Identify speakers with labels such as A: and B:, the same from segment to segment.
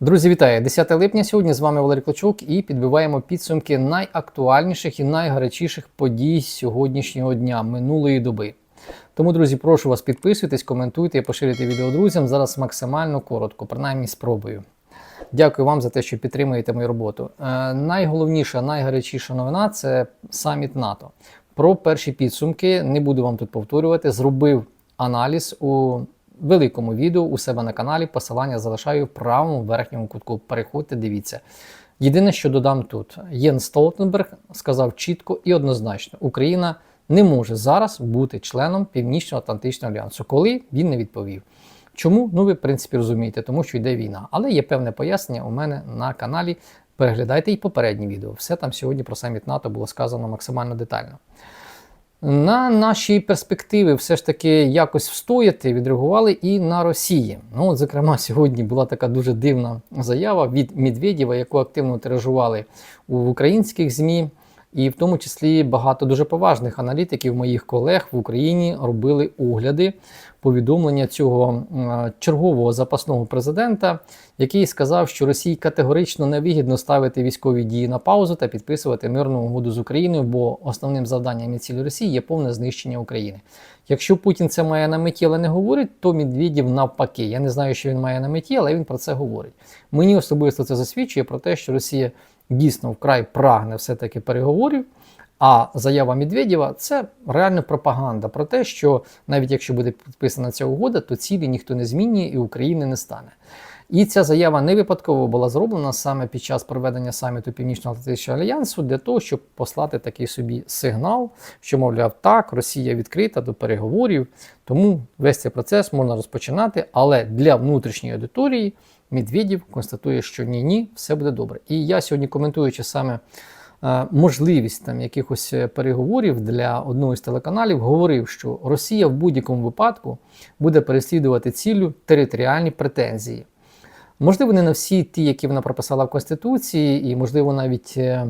A: Друзі, вітаю! 10 липня. Сьогодні з вами Валерій Клочук і підбиваємо підсумки найактуальніших і найгарячіших подій сьогоднішнього дня минулої доби. Тому, друзі, прошу вас підписуйтесь, коментуйте і поширюйте відео друзям. Зараз максимально коротко, принаймні спробую. Дякую вам за те, що підтримуєте мою роботу. Е, найголовніша, найгарячіша новина це саміт НАТО. Про перші підсумки не буду вам тут повторювати. Зробив аналіз у великому відео у себе на каналі. Посилання залишаю в правому верхньому кутку. Переходьте, дивіться. Єдине, що додам тут, Єн Столтенберг сказав чітко і однозначно: Україна не може зараз бути членом Північно-Атлантичного альянсу, коли він не відповів. Чому? Ну ви в принципі розумієте, тому що йде війна. Але є певне пояснення у мене на каналі. Переглядайте і попередні відео. Все там сьогодні про саміт НАТО було сказано максимально детально. На наші перспективи все ж таки якось встояти, відреагували і на Росії. Ну, от, зокрема, сьогодні була така дуже дивна заява від Медведєва, яку активно тиражували у українських ЗМІ. І в тому числі багато дуже поважних аналітиків моїх колег в Україні робили огляди повідомлення цього чергового запасного президента, який сказав, що Росії категорично невигідно ставити військові дії на паузу та підписувати мирну угоду з Україною, бо основним завданням і цілі Росії є повне знищення України. Якщо Путін це має на меті, але не говорить, то Медведєв навпаки. Я не знаю, що він має на меті, але він про це говорить. Мені особисто це засвідчує про те, що Росія дійсно вкрай прагне все-таки переговорів. А заява Медведєва це реальна пропаганда про те, що навіть якщо буде підписана ця угода, то цілі ніхто не змінює і України не стане. І ця заява не випадково була зроблена саме під час проведення саміту Північно-Атлантичного альянсу для того, щоб послати такий собі сигнал, що, мовляв, так, Росія відкрита до переговорів, тому весь цей процес можна розпочинати, але для внутрішньої аудиторії Медведєв констатує, що ні, ні, все буде добре. І я сьогодні коментуючи саме. Е, можливість там якихось переговорів для одного з телеканалів говорив, що Росія в будь-якому випадку буде переслідувати цілю територіальні претензії. Можливо, не на всі ті, які вона прописала в Конституції, і, можливо, навіть е,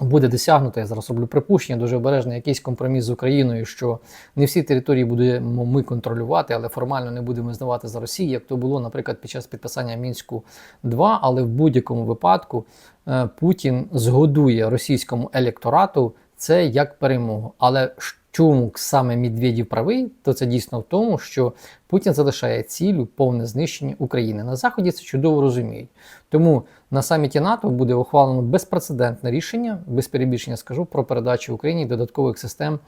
A: буде досягнуто, я зараз роблю припущення, дуже обережно якийсь компроміс з Україною, що не всі території будемо ми контролювати, але формально не будемо здавати за Росію, як то було, наприклад, під час підписання мінську 2 але в будь-якому випадку е, Путін згодує російському електорату це як перемогу. Але Чому саме Медведів правий, то це дійсно в тому, що Путін залишає цілю повне знищення України. На Заході це чудово розуміють. Тому на саміті НАТО буде ухвалено безпрецедентне рішення, без перебільшення скажу, про передачу Україні додаткових систем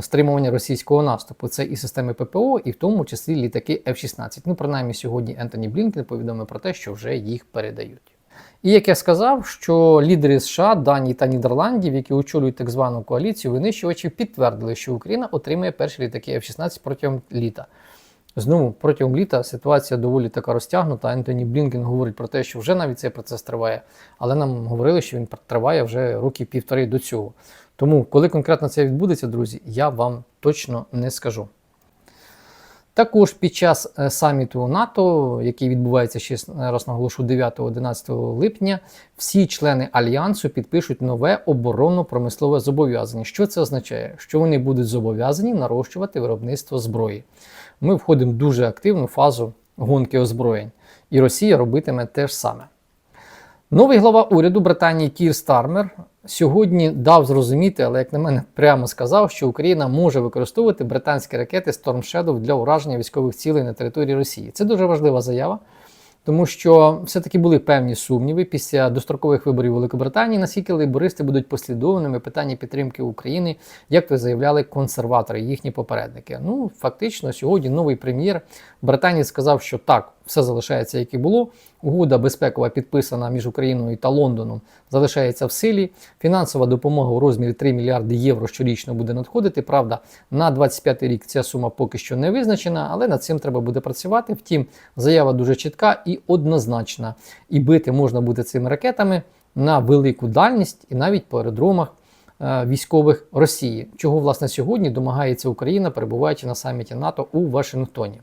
A: стримування російського наступу. Це і системи ППО, і в тому числі літаки F-16. Ну, принаймні, сьогодні Ентоні Блінкен повідомив про те, що вже їх передають. І як я сказав, що лідери США, Данії та Нідерландів, які очолюють так звану коаліцію винищувачів, підтвердили, що Україна отримає перші літаки F-16 протягом літа. Знову протягом літа ситуація доволі така розтягнута. Ентоні Блінкен говорить про те, що вже навіть цей процес триває, але нам говорили, що він триває вже роки півтори до цього. Тому, коли конкретно це відбудеться, друзі, я вам точно не скажу. Також під час е, саміту НАТО, який відбувається ще раз наголошу 9-11 липня, всі члени альянсу підпишуть нове оборонно-промислове зобов'язання. Що це означає? Що вони будуть зобов'язані нарощувати виробництво зброї. Ми входимо в дуже активну фазу гонки озброєнь, і Росія робитиме те ж саме. Новий глава уряду Британії Кір Стармер сьогодні дав зрозуміти, але, як на мене, прямо сказав, що Україна може використовувати британські ракети Storm Shadow для ураження військових цілей на території Росії. Це дуже важлива заява. Тому що все-таки були певні сумніви після дострокових виборів Великобританії, наскільки лейбористи будуть послідовними питання підтримки України, як то заявляли консерватори, їхні попередники. Ну, фактично, сьогодні новий прем'єр Британії сказав, що так, все залишається, як і було. Угода безпекова підписана між Україною та Лондоном, залишається в силі. Фінансова допомога у розмірі 3 мільярди євро щорічно буде надходити. Правда, на 25 рік ця сума поки що не визначена, але над цим треба буде працювати. Втім, заява дуже чітка і однозначна. І бити можна буде цими ракетами на велику дальність і навіть по аеродромах. Е, військових Росії, чого власне сьогодні домагається Україна, перебуваючи на саміті НАТО у Вашингтоні.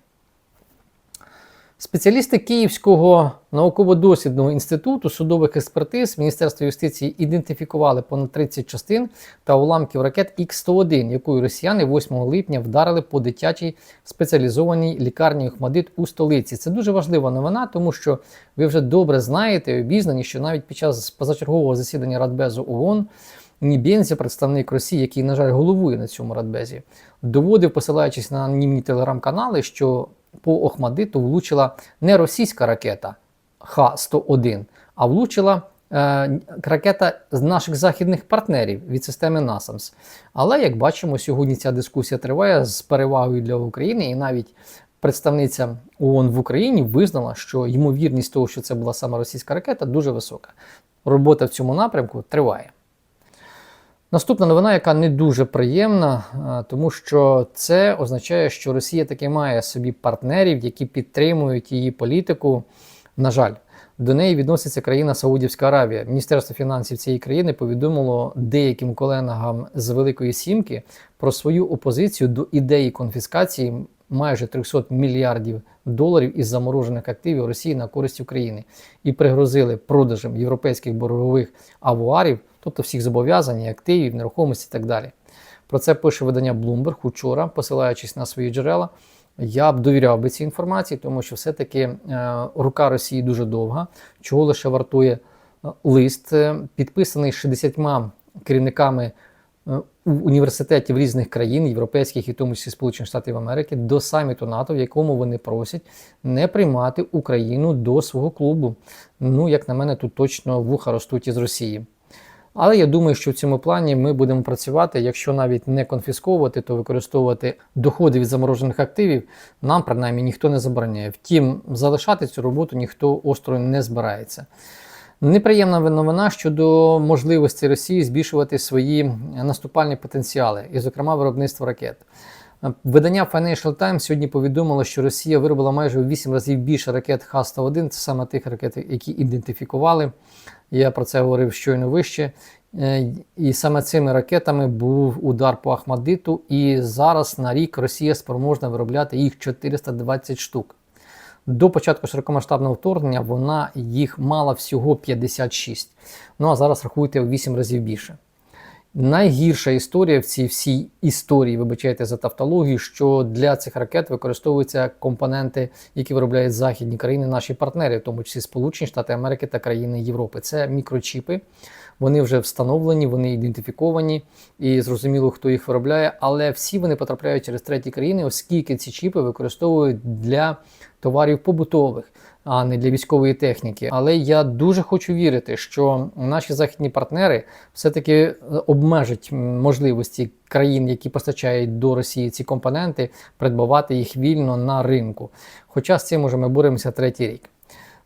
A: Спеціалісти Київського науково-дослідного інституту судових експертиз Міністерства юстиції ідентифікували понад 30 частин та уламків ракет Х-101, якою росіяни 8 липня вдарили по дитячій спеціалізованій лікарні Охмадит у столиці. Це дуже важлива новина, тому що ви вже добре знаєте і обізнані, що навіть під час позачергового засідання Радбезу ООН Нібензі, представник Росії, який, на жаль, головує на цьому радбезі, доводив, посилаючись на анонімні телеграм-канали, що по Охмадиту влучила не російська ракета Х-101, а влучила е, ракета з наших західних партнерів від системи NASAMS. Але як бачимо, сьогодні ця дискусія триває з перевагою для України, і навіть представниця ООН в Україні визнала, що ймовірність того, що це була саме російська ракета, дуже висока. Робота в цьому напрямку триває. Наступна новина, яка не дуже приємна, тому що це означає, що Росія таки має собі партнерів, які підтримують її політику. На жаль, до неї відноситься країна Саудівська Аравія. Міністерство фінансів цієї країни повідомило деяким колегам з Великої Сімки про свою опозицію до ідеї конфіскації майже 300 мільярдів доларів із заморожених активів Росії на користь України і пригрозили продажем європейських боргових авуарів тобто всіх зобов'язань, активів, нерухомості і так далі. Про це пише видання Bloomberg учора, посилаючись на свої джерела. Я б довіряв би цій інформації, тому що все-таки е, рука Росії дуже довга, чого лише вартує е, лист, е, підписаний 60 керівниками університетів різних країн, європейських і тому числі Сполучених Штатів Америки, до саміту НАТО, в якому вони просять не приймати Україну до свого клубу. Ну, як на мене, тут точно вуха ростуть із Росії. Але я думаю, що в цьому плані ми будемо працювати, якщо навіть не конфісковувати, то використовувати доходи від заморожених активів, нам принаймні ніхто не забороняє. Втім, залишати цю роботу ніхто осторонь не збирається. Неприємна новина щодо можливості Росії збільшувати свої наступальні потенціали, і, зокрема, виробництво ракет. Видання Financial Times сьогодні повідомило, що Росія виробила майже в 8 разів більше ракет Х-101, це саме тих ракет, які ідентифікували. Я про це говорив щойно вище. Е, і саме цими ракетами був удар по Ахмадиту, і зараз на рік Росія спроможна виробляти їх 420 штук. До початку широкомасштабного вторгнення вона їх мала всього 56. Ну а зараз рахуйте в 8 разів більше. Найгірша історія в цій всій історії, вибачайте за тавтологію, що для цих ракет використовуються компоненти, які виробляють західні країни, наші партнери, в тому числі Сполучені Штати Америки та країни Європи. Це мікрочіпи. Вони вже встановлені, вони ідентифіковані і зрозуміло, хто їх виробляє, але всі вони потрапляють через треті країни, оскільки ці чіпи використовують для товарів побутових а не для військової техніки. Але я дуже хочу вірити, що наші західні партнери все-таки е, обмежать можливості країн, які постачають до Росії ці компоненти, придбавати їх вільно на ринку. Хоча з цим уже ми боремося третій рік.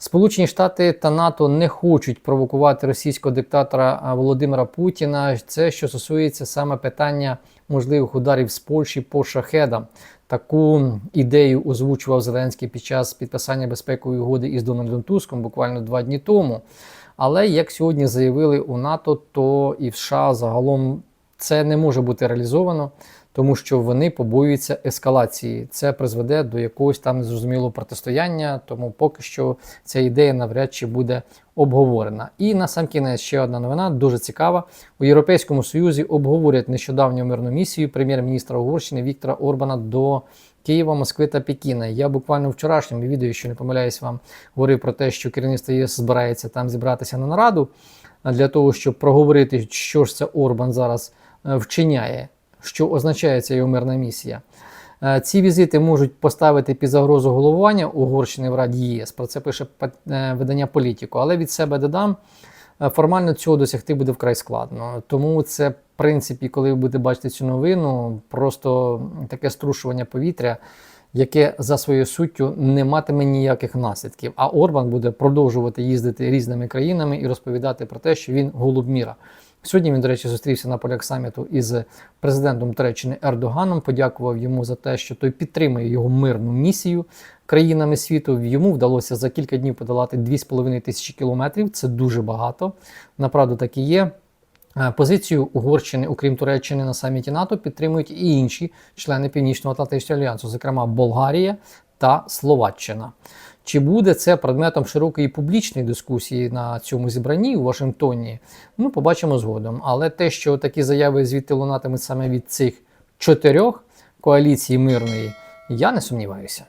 A: Сполучені Штати та НАТО не хочуть провокувати російського диктатора Володимира Путіна. Це що стосується саме питання можливих ударів з Польщі по шахедам. Таку ідею озвучував Зеленський під час підписання безпекової угоди із Дональдом Туском буквально два дні тому. Але як сьогодні заявили у НАТО, то і в США загалом це не може бути реалізовано тому що вони побоюються ескалації. Це призведе до якогось там незрозумілого протистояння, тому поки що ця ідея навряд чи буде обговорена. І на сам кінець ще одна новина, дуже цікава. У Європейському Союзі обговорять нещодавню мирну місію прем'єр-міністра Угорщини Віктора Орбана до. Києва, Москви та Пекіна. Я буквально в вчорашньому відео, що не помиляюсь, вам говорив про те, що керівництво ЄС збирається там зібратися на нараду для того, щоб проговорити, що ж це Орбан зараз е, вчиняє що означає ця його мирна місія. Е, ці візити можуть поставити під загрозу головування Угорщини в Раді ЄС. Про це пише е, видання політику. Але від себе додам, е, формально цього досягти буде вкрай складно. Тому це, в принципі, коли ви будете бачити цю новину, просто таке струшування повітря, яке за своєю суттю не матиме ніяких наслідків. А Орбан буде продовжувати їздити різними країнами і розповідати про те, що він голуб міра. Сьогодні він, до речі, зустрівся на полях саміту із президентом Туреччини Ердоганом. Подякував йому за те, що той підтримує його мирну місію країнами світу. Йому вдалося за кілька днів подолати 2,5 тисячі кілометрів. Це дуже багато. Направду так і є. Е, позицію Угорщини, окрім Туреччини, на саміті НАТО підтримують і інші члени Північно-Атлантичного альянсу, зокрема Болгарія та Словаччина. Чи буде це предметом широкої публічної дискусії на цьому зібранні у Вашингтоні? Ну, побачимо згодом. Але те, що такі заяви звідти лунатимуть саме від цих чотирьох коаліції мирної, я не сумніваюся.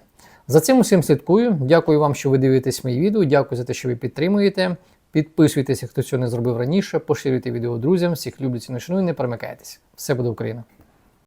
A: За цим усім слідкую. Дякую вам, що ви дивитесь мої відео. Дякую за те, що ви підтримуєте. Підписуйтеся, хто цього не зробив раніше, поширюйте відео друзям. Всіх ціную, шаную, не перемикайтесь. Все буде Україна!